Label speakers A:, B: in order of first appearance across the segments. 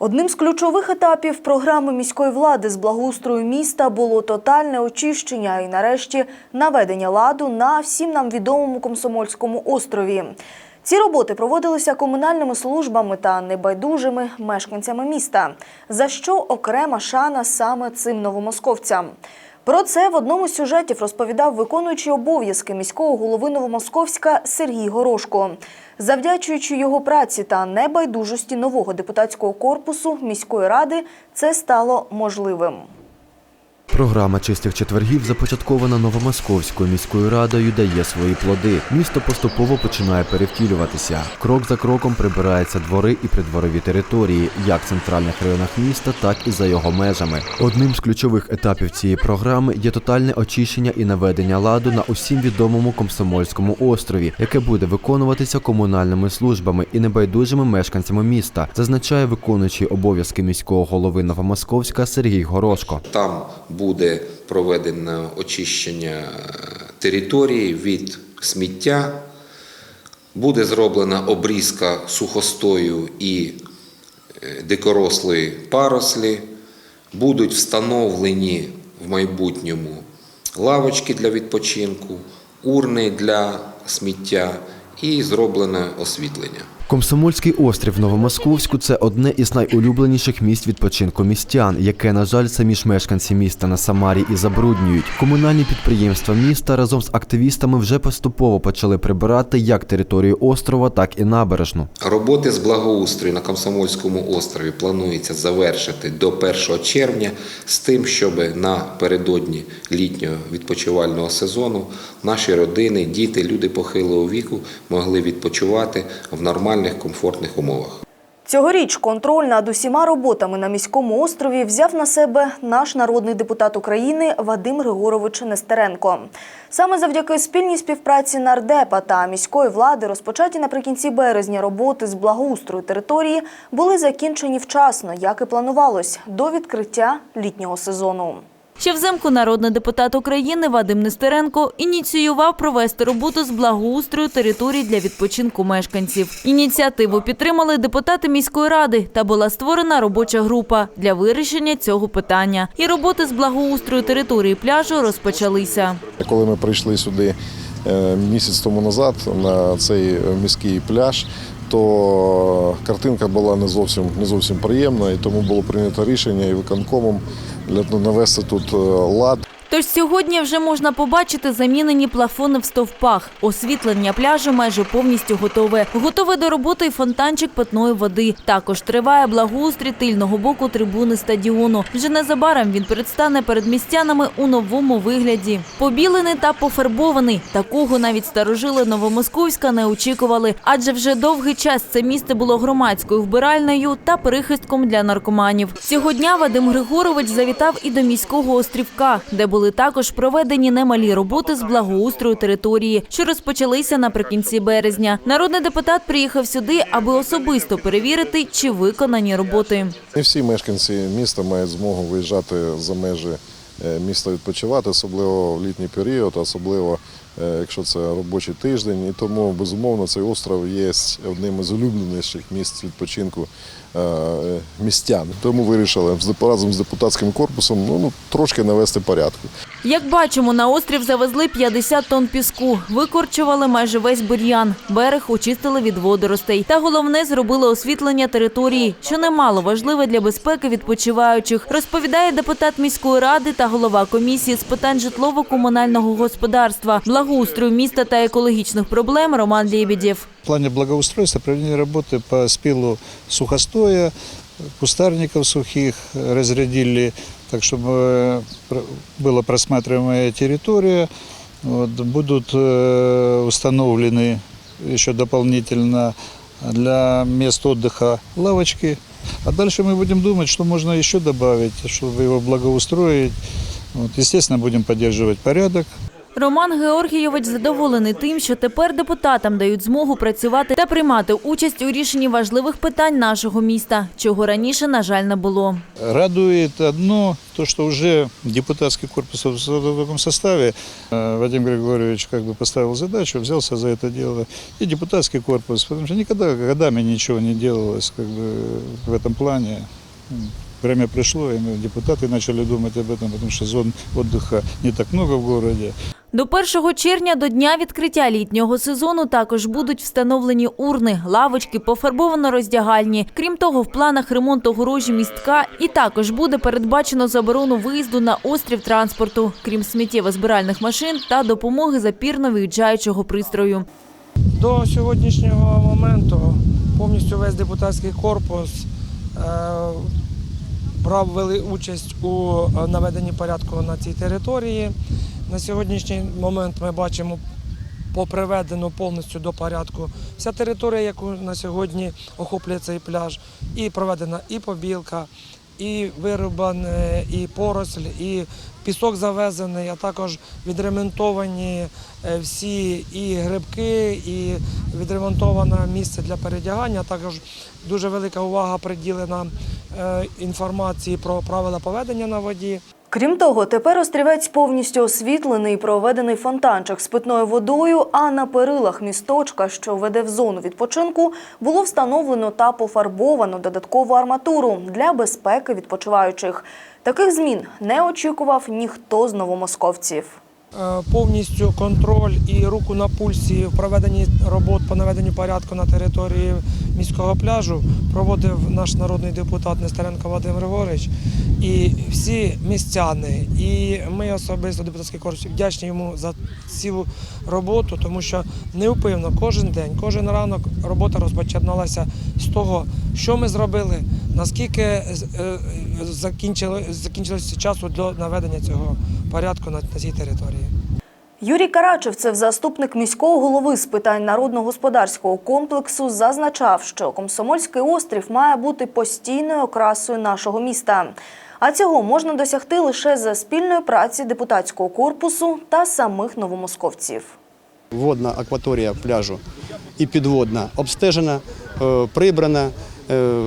A: Одним з ключових етапів програми міської влади з благоустрою міста було тотальне очищення і, нарешті, наведення ладу на всім нам відомому Комсомольському острові. Ці роботи проводилися комунальними службами та небайдужими мешканцями міста, за що окрема шана саме цим новомосковцям. Про це в одному з сюжетів розповідав виконуючий обов'язки міського голови Новомосковська Сергій Горошко. Завдячуючи його праці та небайдужості нового депутатського корпусу міської ради, це стало можливим.
B: Програма чистих четвергів, започаткована Новомосковською міською радою, дає свої плоди. Місто поступово починає перевтілюватися. Крок за кроком прибираються двори і придворові території, як в центральних районах міста, так і за його межами. Одним з ключових етапів цієї програми є тотальне очищення і наведення ладу на усім відомому Комсомольському острові, яке буде виконуватися комунальними службами і небайдужими мешканцями міста, зазначає виконуючий обов'язки міського голови Новомосковська Сергій Горошко.
C: Там буде проведено очищення е, території від сміття, буде зроблена обрізка сухостою і е, дикорослої парослі, будуть встановлені в майбутньому лавочки для відпочинку, урни для сміття і зроблене освітлення.
B: Комсомольський острів Новомосковську це одне із найулюбленіших місць відпочинку містян, яке, на жаль, самі ж мешканці міста на Самарі і забруднюють. Комунальні підприємства міста разом з активістами вже поступово почали прибирати як територію острова, так і набережну.
C: Роботи з благоустрою на Комсомольському острові планується завершити до 1 червня з тим, щоб напередодні літнього відпочивального сезону наші родини, діти, люди похилого віку могли відпочивати в нормальних комфортних умовах.
A: Цьогоріч контроль над усіма роботами на міському острові взяв на себе наш народний депутат України Вадим Григорович Нестеренко. Саме завдяки спільній співпраці нардепа та міської влади розпочаті наприкінці березня роботи з благоустрою території були закінчені вчасно, як і планувалось, до відкриття літнього сезону.
D: Ще взимку народний депутат України Вадим Нестеренко ініціював провести роботу з благоустрою територій для відпочинку мешканців. Ініціативу підтримали депутати міської ради та була створена робоча група для вирішення цього питання. І роботи з благоустрою території пляжу розпочалися.
E: Коли ми прийшли сюди е, місяць тому назад на цей е, міський пляж, то картинка була не зовсім не зовсім приємна, і тому було прийнято рішення і виконкомом навести тут е, лад.
D: Тож сьогодні вже можна побачити замінені плафони в стовпах. Освітлення пляжу майже повністю готове. Готовий до роботи й фонтанчик питної води. Також триває благоустрій тильного боку трибуни стадіону. Вже незабаром він предстане перед містянами у новому вигляді. Побілений та пофарбований. Такого навіть старожили Новомосковська не очікували, адже вже довгий час це місце було громадською вбиральною та перехистком для наркоманів. Цього дня Вадим Григорович завітав і до міського острівка, де були також проведені немалі роботи з благоустрою території, що розпочалися наприкінці березня. Народний депутат приїхав сюди, аби особисто перевірити, чи виконані роботи.
E: Не всі мешканці міста мають змогу виїжджати за межі е, міста відпочивати, особливо в літній період, особливо якщо це робочий тиждень. І тому безумовно цей остров є одним із улюбленіших місць відпочинку е, е, містян. Тому вирішили разом з депутатським корпусом ну, ну, трошки навести порядку.
D: Як бачимо, на острів завезли 50 тонн піску, викорчували майже весь бур'ян, берег очистили від водоростей. Та головне зробили освітлення території, що немало важливе для безпеки відпочиваючих, розповідає депутат міської ради та голова комісії з питань житлово-комунального господарства, благоустрою міста та екологічних проблем Роман Лєбідєв.
F: В плане благоустройства проведены работы по спилу сухостоя, кустарников сухих разрядили, так чтобы э, про- была просматриваемая территория. Вот, будут э, установлены еще дополнительно для мест отдыха лавочки. А дальше мы будем думать, что можно еще добавить, чтобы его благоустроить. Вот, естественно, будем поддерживать порядок.
D: Роман Георгійович задоволений тим, що тепер депутатам дають змогу працювати та приймати участь у рішенні важливих питань нашого міста, чого раніше, на жаль, не було.
F: Радует одно, то, что уже депутатский корпус в таком составе, э, Вадим Григорьевич как бы поставил задачу, взялся за это дело, и депутатский корпус, потому что никогда годами ничего не делалось как бы в этом плане. М, Время пришло, и мы, депутаты начали думать об этом, потому что зон отдыха не так много в городе.
D: До 1 червня, до дня відкриття літнього сезону, також будуть встановлені урни, лавочки, пофарбовано роздягальні. Крім того, в планах ремонт огорожі містка і також буде передбачено заборону виїзду на острів транспорту, крім сміттєво-збиральних машин та допомоги запірно-виїжджаючого пристрою.
G: До сьогоднішнього моменту повністю весь депутатський корпус е, брав вели участь у е, наведенні порядку на цій території. На сьогоднішній момент ми бачимо поприведено повністю до порядку вся територія, яку на сьогодні охоплює цей пляж, і проведена і побілка, і вирубане, і поросль, і пісок завезений, а також відремонтовані е, всі і грибки, і відремонтоване місце для передягання. Також дуже велика увага приділена інформації про правила поведення на воді.
A: Крім того, тепер острівець повністю освітлений і проведений фонтанчик з питною водою, а на перилах місточка, що веде в зону відпочинку, було встановлено та пофарбовано додаткову арматуру для безпеки відпочиваючих. Таких змін не очікував ніхто з новомосковців.
G: Е, повністю контроль і руку на пульсі в проведенні робот по наведенню порядку на території міського пляжу проводив наш народний депутат Нестеренко Вадим Григорович. І всі містяни, і ми особисто депутатський корпус вдячні йому за цілу роботу, тому що неупивно кожен день, кожен ранок робота розпочиналася з того, що ми зробили, наскільки е, закінчилося часу до наведення цього порядку на, на цій території.
A: Юрій Карачевцев, заступник міського голови з питань народно-господарського комплексу, зазначав, що Комсомольський острів має бути постійною окрасою нашого міста. А цього можна досягти лише за спільної праці депутатського корпусу та самих новомосковців.
H: водна акваторія пляжу і підводна обстежена, е, прибрана. Е,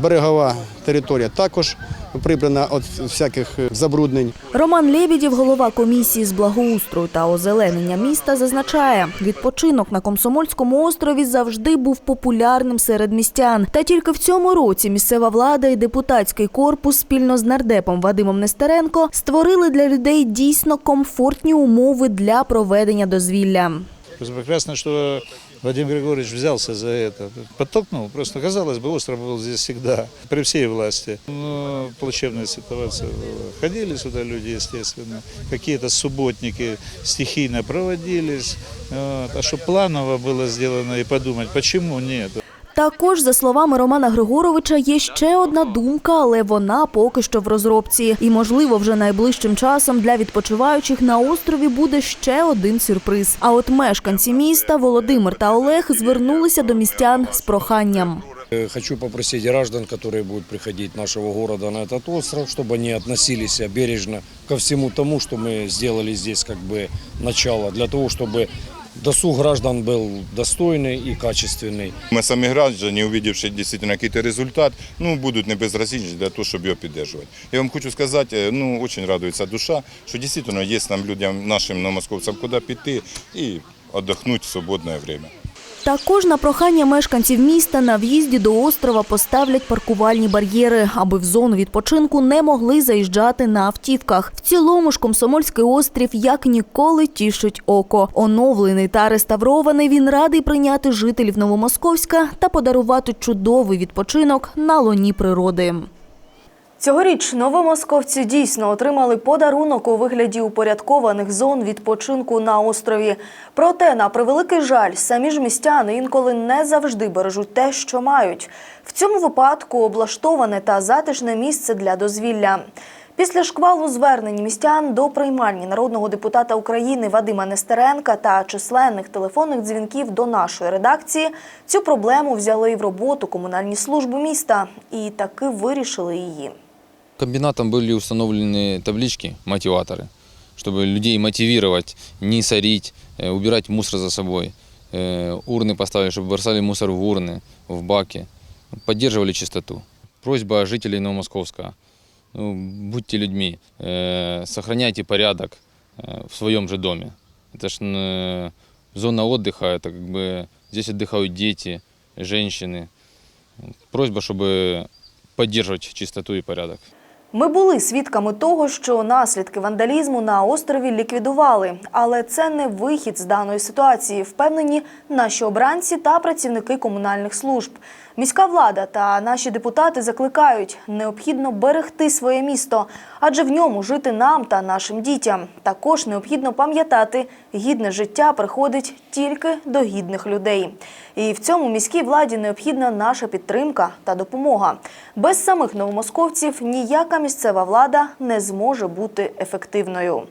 H: Берегова територія також прибрана від всяких е, забруднень.
A: Роман Лєбідєв, голова комісії з благоустрою та озеленення міста, зазначає, відпочинок на Комсомольському острові завжди був популярним серед містян. Та тільки в цьому році місцева влада і депутатський корпус спільно з нардепом Вадимом Нестеренко створили для людей дійсно комфортні умови для проведення дозвілля.
F: Прекрасно, что Вадим Григорьевич взялся за это. Подтолкнул. Просто, казалось бы, остров был здесь всегда, при всей власти. Но плачевная ситуация была. Ходили сюда люди, естественно. Какие-то субботники стихийно проводились. Вот. А что планово было сделано и подумать, почему нет?
A: Також, за словами Романа Григоровича, є ще одна думка, але вона поки що в розробці. І, можливо, вже найближчим часом для відпочиваючих на острові буде ще один сюрприз. А от мешканці міста Володимир та Олег звернулися до містян з проханням.
I: Э, Хочу попросить граждан, которые будут приходить нашего города на этот остров, чтобы они относились бережно ко всему тому, что мы сделали здесь как бы начало, для того, чтобы досуг граждан был достойный и качественный.
J: Мы сами граждане, увидевши действительно какой-то результат, ну, будут не безразличны для того, чтобы ее поддерживать. Я вам хочу сказать, э, ну, очень радуется душа, что действительно есть нам, людям, нашим новомосковцам, куда пойти и отдохнуть в свободное время.
A: Також на прохання мешканців міста на в'їзді до острова поставлять паркувальні бар'єри, аби в зону відпочинку не могли заїжджати на автівках. В цілому ж Комсомольський острів як ніколи тішить око. Оновлений та реставрований він радий прийняти жителів Новомосковська та подарувати чудовий відпочинок на лоні природи. Цьогоріч новомосковці дійсно отримали подарунок у вигляді упорядкованих зон відпочинку на острові. Проте, на превеликий жаль, самі ж містяни інколи не завжди бережуть те, що мають. В цьому випадку облаштоване та затишне місце для дозвілля. Після шквалу звернень містян до приймальні народного депутата України Вадима Нестеренка та численних телефонних дзвінків до нашої редакції цю проблему взяли в роботу комунальні служби міста і таки вирішили її.
K: Комбинатом были установлены таблички, мотиваторы, чтобы людей мотивировать, не сорить, э, убирать мусор за собой. Э, Урны поставили, чтобы бросали мусор в урны, в баки, поддерживали чистоту. Просьба жителей Новомосковска. Ну, будьте людьми, э, сохраняйте порядок в своем же доме. Это ж зона отдыха, это как бы здесь отдыхают дети, женщины. Просьба, чтобы поддерживать чистоту и порядок.
A: Ми були свідками того, що наслідки вандалізму на острові ліквідували, але це не вихід з даної ситуації, впевнені наші обранці та працівники комунальних служб. Міська влада та наші депутати закликають необхідно берегти своє місто, адже в ньому жити нам та нашим дітям. Також необхідно пам'ятати, гідне життя приходить тільки до гідних людей. І в цьому міській владі необхідна наша підтримка та допомога. Без самих новомосковців ніяка місцева влада не зможе бути ефективною.